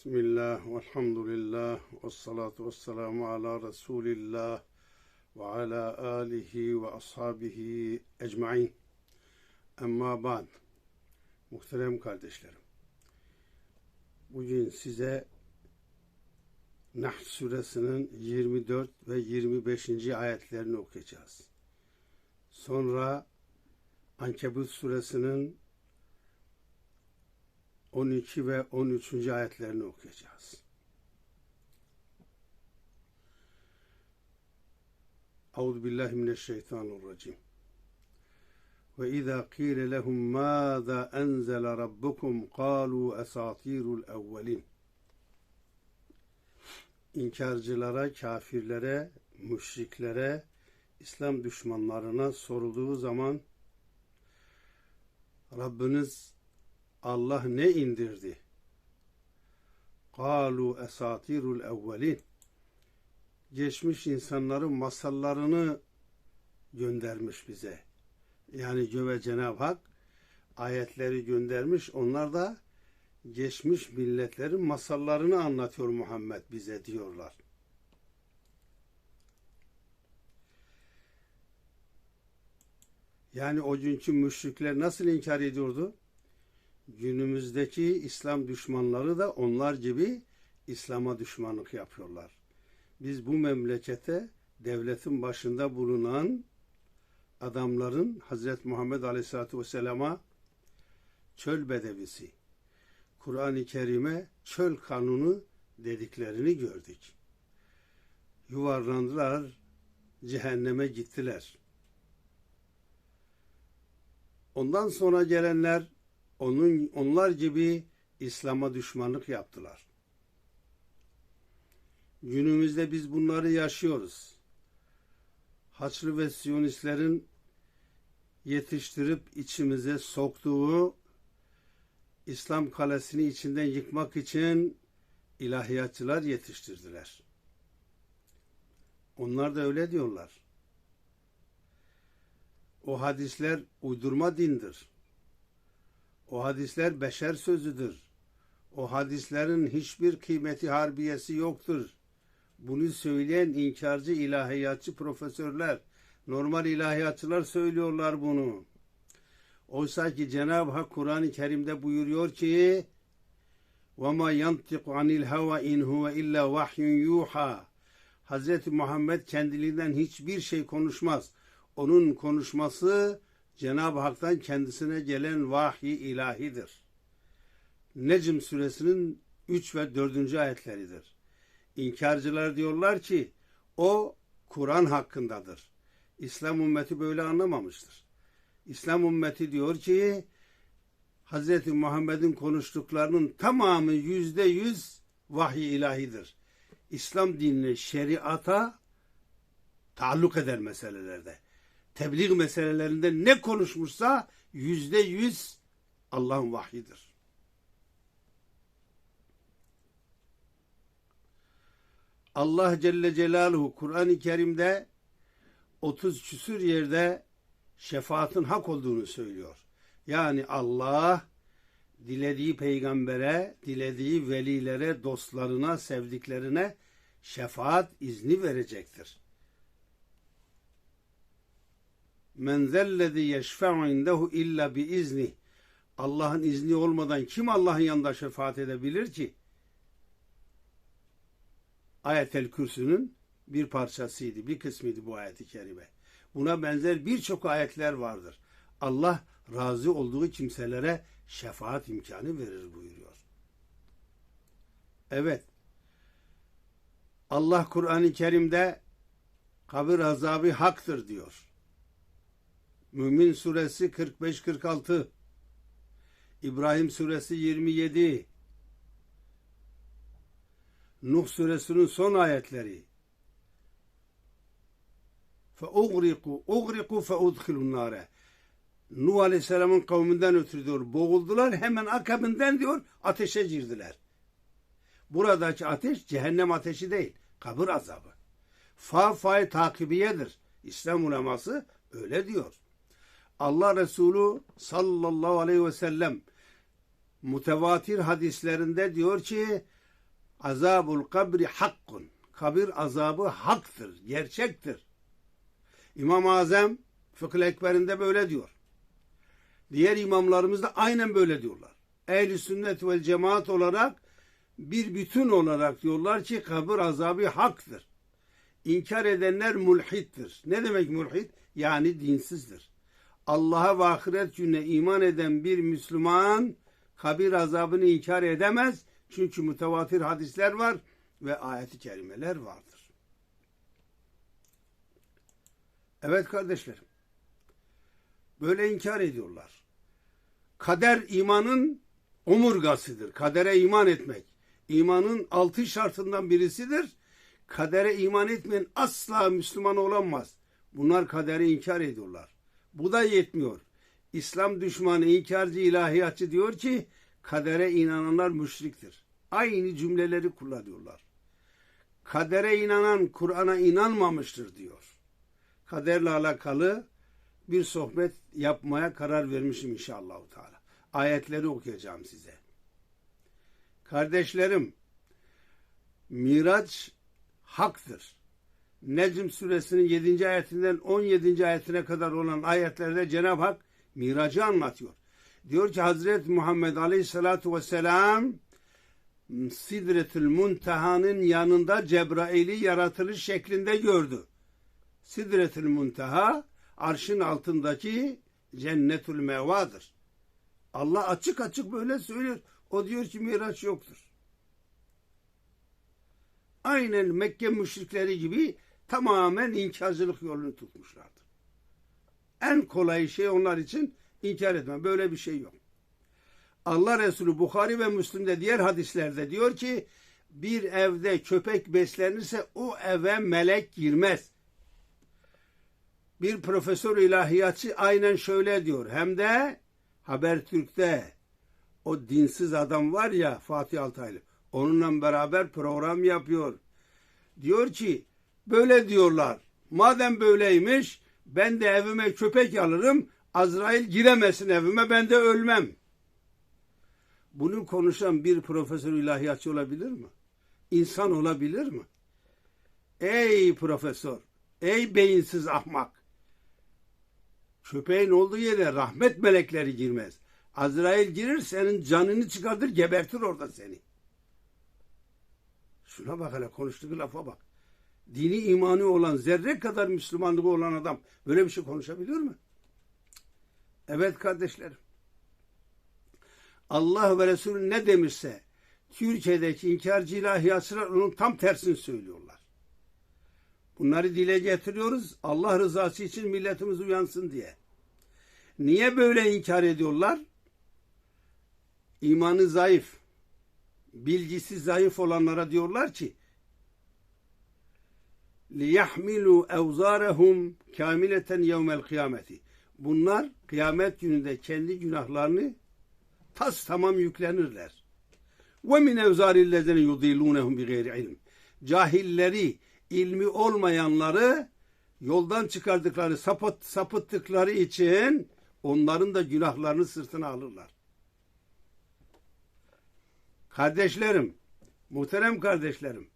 Bismillah, velhamdülillah, ve salatu ve selamu ala Resulillah ve ala alihi ve ashabihi ecmain. Amma ba'd. Muhterem kardeşlerim. Bugün size Nahl suresinin 24 ve 25. ayetlerini okuyacağız. Sonra Ankebut suresinin 12 ve 13. ayetlerini okuyacağız. Euzu billahi mineşşeytanirracim. Ve izâ qîle lehum mâzâ enzele rabbukum kâlû esâtîrul evvelin. İnkarcılara, kafirlere, müşriklere, İslam düşmanlarına sorulduğu zaman Rabbiniz Allah ne indirdi? Kalu esatirul evvelin. Geçmiş insanların masallarını göndermiş bize. Yani göve Cenab-ı Hak ayetleri göndermiş. Onlar da geçmiş milletlerin masallarını anlatıyor Muhammed bize diyorlar. Yani o günkü müşrikler nasıl inkar ediyordu? Günümüzdeki İslam düşmanları da onlar gibi İslam'a düşmanlık yapıyorlar. Biz bu memlekete devletin başında bulunan adamların Hazreti Muhammed Aleyhisselatü Vesselam'a çöl bedevisi, Kur'an-ı Kerim'e çöl kanunu dediklerini gördük. Yuvarlandılar, cehenneme gittiler. Ondan sonra gelenler onun onlar gibi İslam'a düşmanlık yaptılar. Günümüzde biz bunları yaşıyoruz. Haçlı ve Siyonistlerin yetiştirip içimize soktuğu İslam kalesini içinden yıkmak için ilahiyatçılar yetiştirdiler. Onlar da öyle diyorlar. O hadisler uydurma dindir. O hadisler beşer sözüdür. O hadislerin hiçbir kıymeti harbiyesi yoktur. Bunu söyleyen inkarcı ilahiyatçı profesörler, normal ilahiyatçılar söylüyorlar bunu. Oysa ki Cenab-ı Hak Kur'an-ı Kerim'de buyuruyor ki وَمَا يَنْتِقُ عَنِ الْهَوَى اِنْ هُوَ اِلَّا وَحْيٌ يُوحَى Hz. Muhammed kendiliğinden hiçbir şey konuşmaz. Onun konuşması Cenab-ı Hak'tan kendisine gelen vahiy ilahidir. Necm suresinin 3 ve 4. ayetleridir. İnkarcılar diyorlar ki o Kur'an hakkındadır. İslam ümmeti böyle anlamamıştır. İslam ümmeti diyor ki Hz. Muhammed'in konuştuklarının tamamı yüzde yüz vahiy ilahidir. İslam dinine, şeriata taalluk eder meselelerde tebliğ meselelerinde ne konuşmuşsa yüzde yüz Allah'ın vahyidir. Allah Celle Celaluhu Kur'an-ı Kerim'de 30 küsür yerde şefaatin hak olduğunu söylüyor. Yani Allah dilediği peygambere, dilediği velilere, dostlarına, sevdiklerine şefaat izni verecektir. Men zellezi yeşfe'u indehu illa bi izni. Allah'ın izni olmadan kim Allah'ın yanında şefaat edebilir ki? Ayetel Kürsü'nün bir parçasıydı, bir kısmıydı bu ayeti kerime. Buna benzer birçok ayetler vardır. Allah razı olduğu kimselere şefaat imkanı verir buyuruyor. Evet. Allah Kur'an-ı Kerim'de kabir azabı haktır diyor. Mümin suresi 45-46 İbrahim suresi 27 Nuh suresinin son ayetleri فَاُغْرِقُوا اُغْرِقُوا فَاُدْخِلُوا النَّارَ Nuh Aleyhisselam'ın kavminden ötürü diyor. Boğuldular hemen akabından diyor ateşe girdiler. Buradaki ateş cehennem ateşi değil. Kabir azabı. Fa fay takibiyedir. İslam uleması öyle diyor. Allah Resulü sallallahu aleyhi ve sellem mutevatir hadislerinde diyor ki Azabul kabri hakkun. Kabir azabı haktır, gerçektir. İmam-ı Fıkıh Ekber'inde böyle diyor. Diğer imamlarımız da aynen böyle diyorlar. Ehli sünnet ve cemaat olarak bir bütün olarak diyorlar ki kabir azabı haktır. İnkar edenler mulhittir. Ne demek mulhit? Yani dinsizdir. Allah'a ve ahiret gününe iman eden bir Müslüman kabir azabını inkar edemez. Çünkü mütevatir hadisler var ve ayet-i kerimeler vardır. Evet kardeşlerim. Böyle inkar ediyorlar. Kader imanın omurgasıdır. Kadere iman etmek. İmanın altı şartından birisidir. Kadere iman etmeyen asla Müslüman olamaz. Bunlar kaderi inkar ediyorlar. Bu da yetmiyor. İslam düşmanı, inkarcı, ilahiyatçı diyor ki kadere inananlar müşriktir. Aynı cümleleri kullanıyorlar. Kadere inanan Kur'an'a inanmamıştır diyor. Kaderle alakalı bir sohbet yapmaya karar vermişim inşallah. Teala. Ayetleri okuyacağım size. Kardeşlerim, Miraç haktır. Necm suresinin 7. ayetinden 17. ayetine kadar olan ayetlerde Cenab-ı Hak miracı anlatıyor. Diyor ki Hazreti Muhammed Aleyhisselatü Vesselam Sidretül Muntaha'nın yanında Cebrail'i yaratılış şeklinde gördü. Sidretül Muntaha arşın altındaki cennetül mevadır. Allah açık açık böyle söylüyor. O diyor ki miraç yoktur. Aynen Mekke müşrikleri gibi tamamen inkarcılık yolunu tutmuşlardı. En kolay şey onlar için inkar etme. Böyle bir şey yok. Allah Resulü Bukhari ve Müslim'de diğer hadislerde diyor ki bir evde köpek beslenirse o eve melek girmez. Bir profesör ilahiyatçı aynen şöyle diyor. Hem de Habertürk'te o dinsiz adam var ya Fatih Altaylı. Onunla beraber program yapıyor. Diyor ki böyle diyorlar. Madem böyleymiş ben de evime köpek alırım. Azrail giremesin evime ben de ölmem. Bunu konuşan bir profesör ilahiyatçı olabilir mi? İnsan olabilir mi? Ey profesör, ey beyinsiz ahmak. Köpeğin olduğu yere rahmet melekleri girmez. Azrail girir senin canını çıkartır gebertir orada seni. Şuna bak hele konuştuğu lafa bak. Dini imanı olan zerre kadar Müslümanlığı olan adam böyle bir şey konuşabiliyor mu? Evet kardeşlerim. Allah ve Resulü ne demişse Türkiye'deki inkarcı ilahiyatçılar onun tam tersini söylüyorlar. Bunları dile getiriyoruz Allah rızası için milletimiz uyansın diye. Niye böyle inkar ediyorlar? İmanı zayıf, bilgisi zayıf olanlara diyorlar ki liyahmilu evzarehum kamileten yevmel kıyameti. Bunlar kıyamet gününde kendi günahlarını tas tamam yüklenirler. Ve min evzarillezine yudillunehum bi gayri ilm. Cahilleri, ilmi olmayanları yoldan çıkardıkları, sapıt, sapıttıkları için onların da günahlarını sırtına alırlar. Kardeşlerim, muhterem kardeşlerim,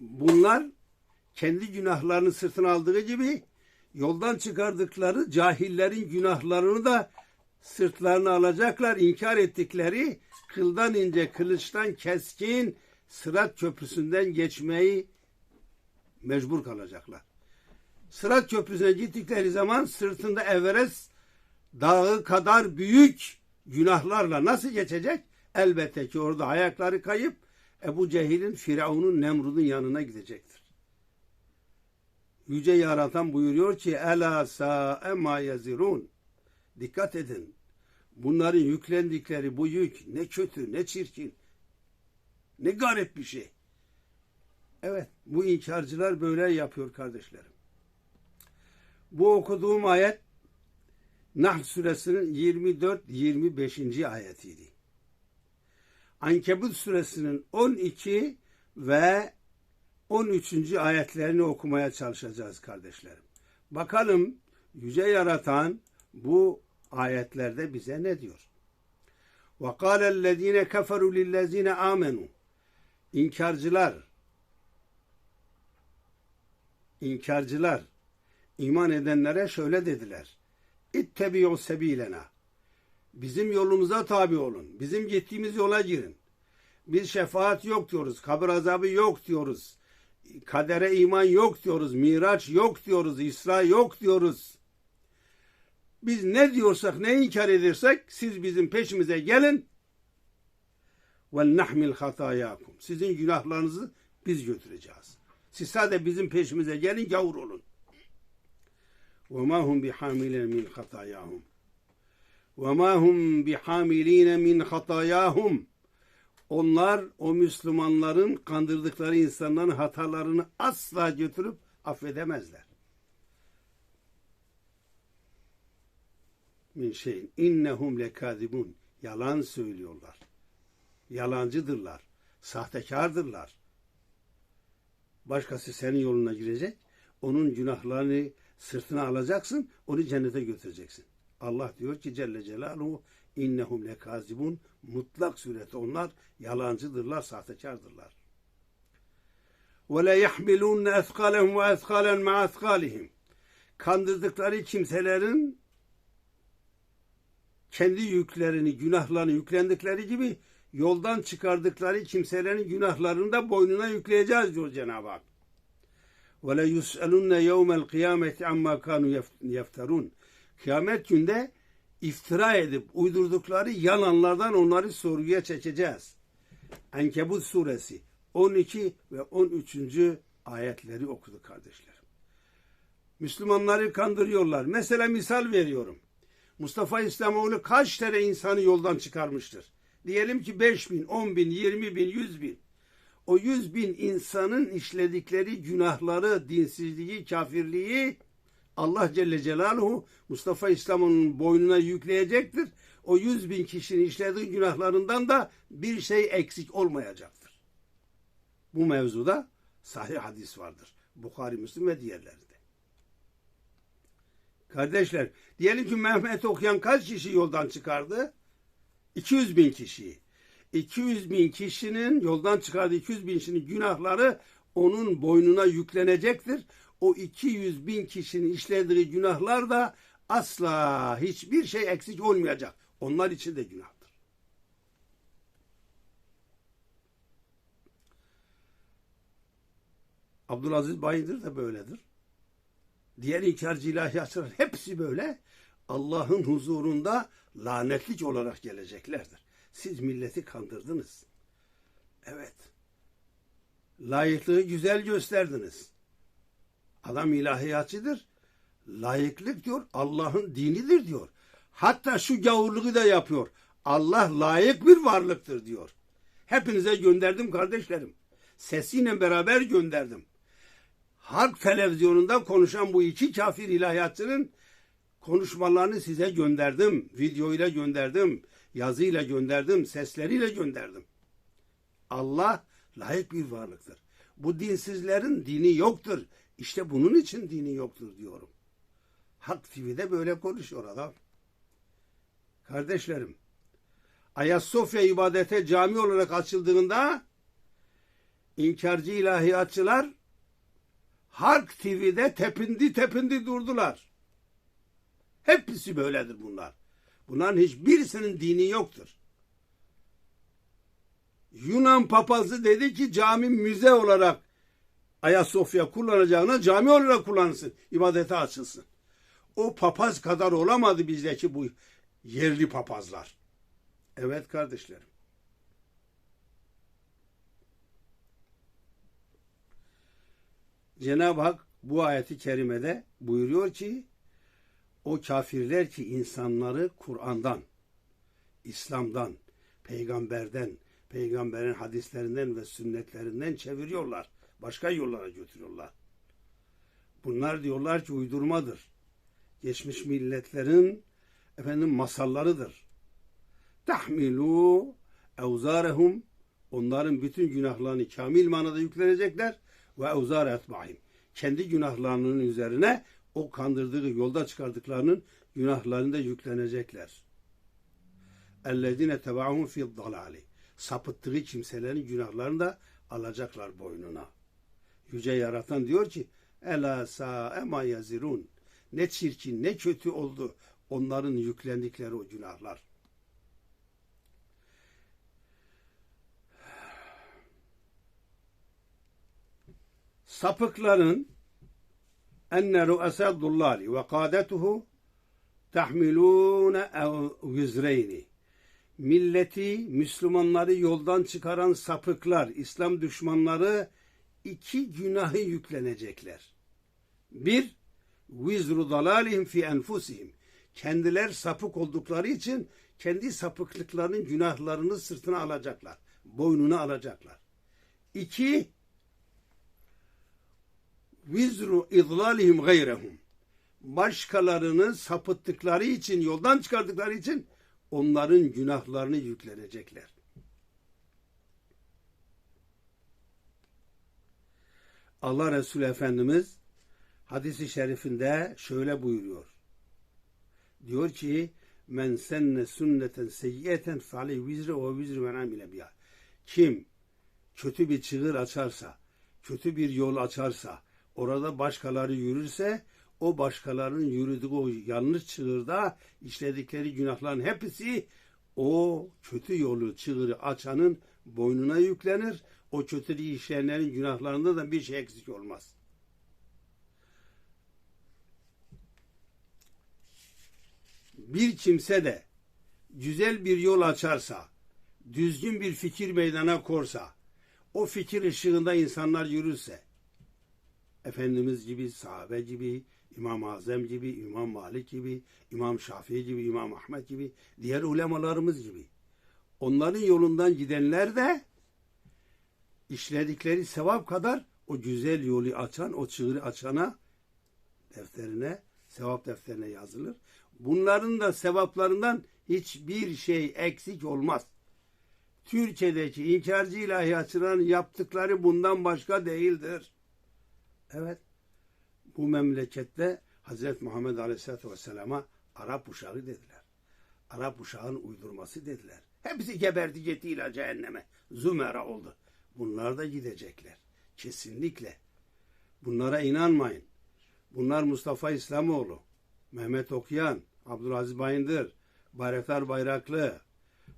bunlar kendi günahlarını sırtına aldığı gibi yoldan çıkardıkları cahillerin günahlarını da sırtlarına alacaklar. inkar ettikleri kıldan ince, kılıçtan keskin sırat köprüsünden geçmeyi mecbur kalacaklar. Sırat köprüsüne gittikleri zaman sırtında Everest dağı kadar büyük günahlarla nasıl geçecek? Elbette ki orada ayakları kayıp Ebu Cehil'in, Firavun'un, Nemrud'un yanına gidecektir. Yüce Yaratan buyuruyor ki Ela sa'e ma yazirun. Dikkat edin. Bunların yüklendikleri bu yük ne kötü, ne çirkin, ne garip bir şey. Evet, bu inkarcılar böyle yapıyor kardeşlerim. Bu okuduğum ayet Nahl suresinin 24-25. ayetiydi. Ankebut suresinin 12 ve 13. ayetlerini okumaya çalışacağız kardeşlerim. Bakalım yüce yaratan bu ayetlerde bize ne diyor? Ve kâlellezîne keferu lillezîne âmenû. İnkarcılar, inkarcılar, iman edenlere şöyle dediler. İttebi'u sebilena. Bizim yolumuza tabi olun. Bizim gittiğimiz yola girin. Biz şefaat yok diyoruz. Kabir azabı yok diyoruz. Kadere iman yok diyoruz. Miraç yok diyoruz. İsra yok diyoruz. Biz ne diyorsak, ne inkar edersek siz bizim peşimize gelin. Ve nahmil hatayakum. Sizin günahlarınızı biz götüreceğiz. Siz sadece bizim peşimize gelin, gavur olun. Ve ma hum bihamilen min hatayahum. Ma hum bihamiline min hatayahum. Onlar o Müslümanların kandırdıkları insanların hatalarını asla götürüp affedemezler. Min şeyin innehum lekazibun. Yalan söylüyorlar. Yalancıdırlar. Sahtekardırlar. Başkası senin yoluna girecek. Onun günahlarını sırtına alacaksın. Onu cennete götüreceksin. Allah diyor ki Celle Celaluhu innehum lekazibun mutlak surette onlar yalancıdırlar, sahtekardırlar. Ve la yahmilun ethqalehum ve ethqalen ma ethqalihim. Kandırdıkları kimselerin kendi yüklerini, günahlarını yüklendikleri gibi yoldan çıkardıkları kimselerin günahlarını da boynuna yükleyeceğiz diyor Cenab-ı Hak. Ve la yus'alunne yevmel kıyameti amma kanu yefterun. Kıyamet günde iftira edip uydurdukları yalanlardan onları sorguya çekeceğiz. Enkebut suresi 12 ve 13. ayetleri okudu kardeşlerim. Müslümanları kandırıyorlar. Mesela misal veriyorum. Mustafa İslamoğlu kaç tane insanı yoldan çıkarmıştır? Diyelim ki 5 bin, 10 bin, 20 bin, 100 bin. O 100 bin insanın işledikleri günahları, dinsizliği, kafirliği Allah Celle Celaluhu Mustafa İslamoğlu'nun boynuna yükleyecektir. O 100 bin kişinin işlediği günahlarından da bir şey eksik olmayacaktır. Bu mevzuda sahih hadis vardır. Bukhari, Müslim ve diğerlerinde. Kardeşler, diyelim ki Mehmet okuyan kaç kişi yoldan çıkardı? 200 bin kişiyi. 200 bin kişinin yoldan çıkardığı 200 bin kişinin günahları onun boynuna yüklenecektir. O 200 bin kişinin işlediği günahlar da asla hiçbir şey eksik olmayacak. Onlar için de günahtır. Abdülaziz Bayındır da böyledir. Diğer inkarcı ilahiyatçılar hepsi böyle. Allah'ın huzurunda lanetlik olarak geleceklerdir. Siz milleti kandırdınız. Evet. Layıklığı güzel gösterdiniz. Adam ilahiyatçıdır. Layıklık diyor Allah'ın dinidir diyor. Hatta şu gavurluğu da yapıyor. Allah layık bir varlıktır diyor. Hepinize gönderdim kardeşlerim. Sesiyle beraber gönderdim. Halk televizyonunda konuşan bu iki kafir ilahiyatçının konuşmalarını size gönderdim. Videoyla gönderdim. Yazıyla gönderdim. Sesleriyle gönderdim. Allah layık bir varlıktır. Bu dinsizlerin dini yoktur. İşte bunun için dini yoktur diyorum. Hak TV'de böyle konuşuyor adam. Kardeşlerim, Ayasofya ibadete cami olarak açıldığında inkarcı ilahiyatçılar Hark TV'de tepindi tepindi durdular. Hepsi böyledir bunlar. Bunların hiçbirisinin dini yoktur. Yunan papazı dedi ki cami müze olarak Ayasofya kullanacağına cami olarak kullansın. ibadete açılsın. O papaz kadar olamadı bizdeki bu yerli papazlar. Evet kardeşlerim. Cenab-ı Hak bu ayeti kerimede buyuruyor ki o kafirler ki insanları Kur'an'dan, İslam'dan, peygamberden, peygamberin hadislerinden ve sünnetlerinden çeviriyorlar Başka yollara götürüyorlar. Bunlar diyorlar ki uydurmadır. Geçmiş milletlerin efendim masallarıdır. Tahmilu evzarehum onların bütün günahlarını kamil manada yüklenecekler ve evzar etmahim. Kendi günahlarının üzerine o kandırdığı yolda çıkardıklarının günahlarını da yüklenecekler. اَلَّذِينَ تَبَعُهُمْ فِي الضَّلَالِ Sapıttığı kimselerin günahlarını da alacaklar boynuna. Yüce Yaratan diyor ki Ela sa'ema yazirun. Ne çirkin, ne kötü oldu onların yüklendikleri o günahlar. Sapıkların enne ru'asadullali ve kadetuhu tahmilune vizreyni. Milleti, Müslümanları yoldan çıkaran sapıklar, İslam düşmanları iki günahı yüklenecekler. Bir, vizru dalalihim fi enfusihim. Kendiler sapık oldukları için kendi sapıklıklarının günahlarını sırtına alacaklar. Boynuna alacaklar. İki, vizru idlalihim gayrehum. Başkalarını sapıttıkları için, yoldan çıkardıkları için onların günahlarını yüklenecekler. Allah Resulü Efendimiz hadisi şerifinde şöyle buyuruyor. Diyor ki men senne sünneten seyyiyeten fali vizri o vizri men amile biha. Kim kötü bir çığır açarsa, kötü bir yol açarsa, orada başkaları yürürse o başkalarının yürüdüğü o yanlış çığırda işledikleri günahların hepsi o kötü yolu çığırı açanın boynuna yüklenir. O kötülüğü işleyenlerin günahlarında da bir şey eksik olmaz. Bir kimse de güzel bir yol açarsa, düzgün bir fikir meydana korsa, o fikir ışığında insanlar yürürse, Efendimiz gibi, sahabe gibi, İmam-ı gibi, İmam Malik gibi, İmam Şafii gibi, İmam Ahmet gibi, diğer ulemalarımız gibi. Onların yolundan gidenler de işledikleri sevap kadar o güzel yolu açan, o çığırı açana defterine, sevap defterine yazılır. Bunların da sevaplarından hiçbir şey eksik olmaz. Türkiye'deki inkarcı ilahiyatçıların yaptıkları bundan başka değildir. Evet, bu memlekette Hazreti Muhammed Aleyhisselatü Vesselam'a Arap uşağı dediler. Arap uşağın uydurması dediler. Hepsi geberdi ila cehenneme. Zümera oldu. Bunlar da gidecekler. Kesinlikle. Bunlara inanmayın. Bunlar Mustafa İslamoğlu, Mehmet Okyan, Abdülaziz Bayındır, Bayraktar Bayraklı,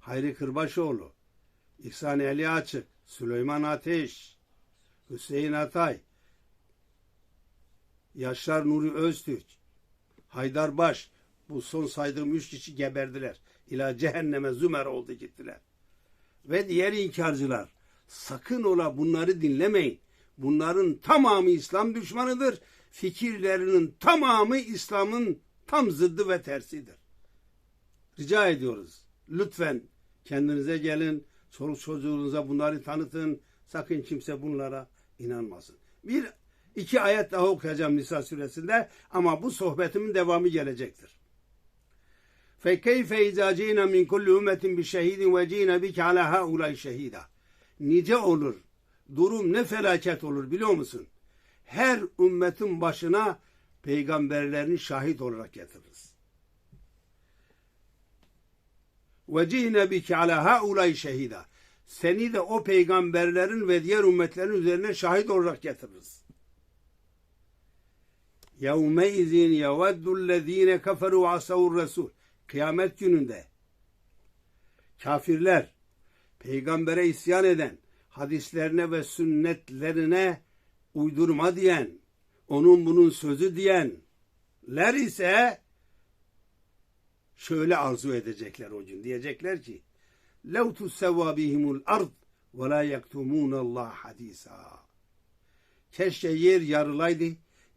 Hayri Kırbaşoğlu, İhsan Eli Açık, Süleyman Ateş, Hüseyin Atay, Yaşar Nuri Öztürk, Haydar Baş, bu son saydığım üç kişi geberdiler. İla cehenneme zümer oldu gittiler. Ve diğer inkarcılar, sakın ola bunları dinlemeyin. Bunların tamamı İslam düşmanıdır. Fikirlerinin tamamı İslam'ın tam zıddı ve tersidir. Rica ediyoruz. Lütfen kendinize gelin. Çoluk çocuğunuza bunları tanıtın. Sakın kimse bunlara inanmasın. Bir iki ayet daha okuyacağım Nisa suresinde ama bu sohbetimin devamı gelecektir. فَكَيْفَ اِذَا جِينَ مِنْ كُلِّ اُمَّةٍ بِشَهِيدٍ وَجِينَ بِكَ عَلَى هَؤُلَاءِ شَهِيدًا Nice olur, durum ne felaket olur biliyor musun? Her ümmetin başına peygamberlerini şahit olarak getiririz. وَجِينَ بِكَ عَلَى هَؤُلَاءِ شَهِيدًا Seni de o peygamberlerin ve diğer ümmetlerin üzerine şahit olarak getiririz. يَوْمَئِذٍ يَوَدُّ الَّذ۪ينَ كَفَرُوا عَصَوُ الرَّسُولِ Kıyamet gününde kafirler, peygambere isyan eden, hadislerine ve sünnetlerine uydurma diyen, onun bunun sözü diyenler ise şöyle arzu edecekler o gün. Diyecekler ki لَوْ تُسَوَّى بِهِمُ الْأَرْضِ وَلَا يَكْتُمُونَ اللّٰهَ حَد۪يسًا Keşke yer yarılaydı,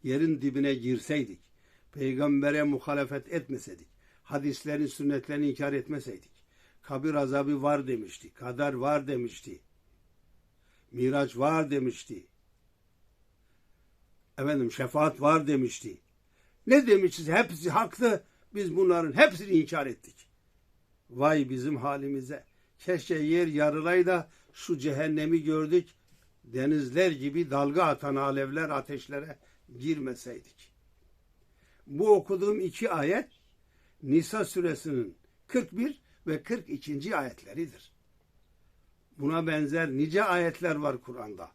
yerin dibine girseydik. Peygambere muhalefet etmeseydik. Hadislerin, sünnetlerini inkar etmeseydik. Kabir azabı var demişti. Kader var demişti. Miraç var demişti. Efendim şefaat var demişti. Ne demişiz? Hepsi haklı. Biz bunların hepsini inkar ettik. Vay bizim halimize. Keşke yer yarılay da şu cehennemi gördük. Denizler gibi dalga atan alevler ateşlere girmeseydik. Bu okuduğum iki ayet Nisa suresinin 41 ve 42. ayetleridir. Buna benzer nice ayetler var Kur'an'da.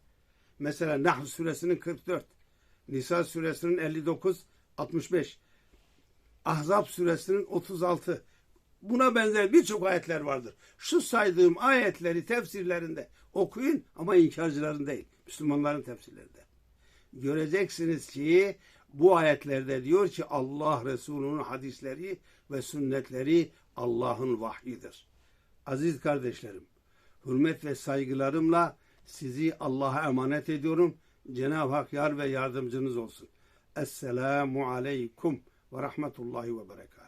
Mesela Nahl suresinin 44, Nisa suresinin 59, 65, Ahzab suresinin 36. Buna benzer birçok ayetler vardır. Şu saydığım ayetleri tefsirlerinde okuyun ama inkarcıların değil, Müslümanların tefsirlerinde. Göreceksiniz ki bu ayetlerde diyor ki Allah Resulü'nün hadisleri ve sünnetleri Allah'ın vahyidir. Aziz kardeşlerim, hürmet ve saygılarımla sizi Allah'a emanet ediyorum. Cenab-ı Hak yar ve yardımcınız olsun. Esselamu aleykum ve rahmetullahi ve berekat.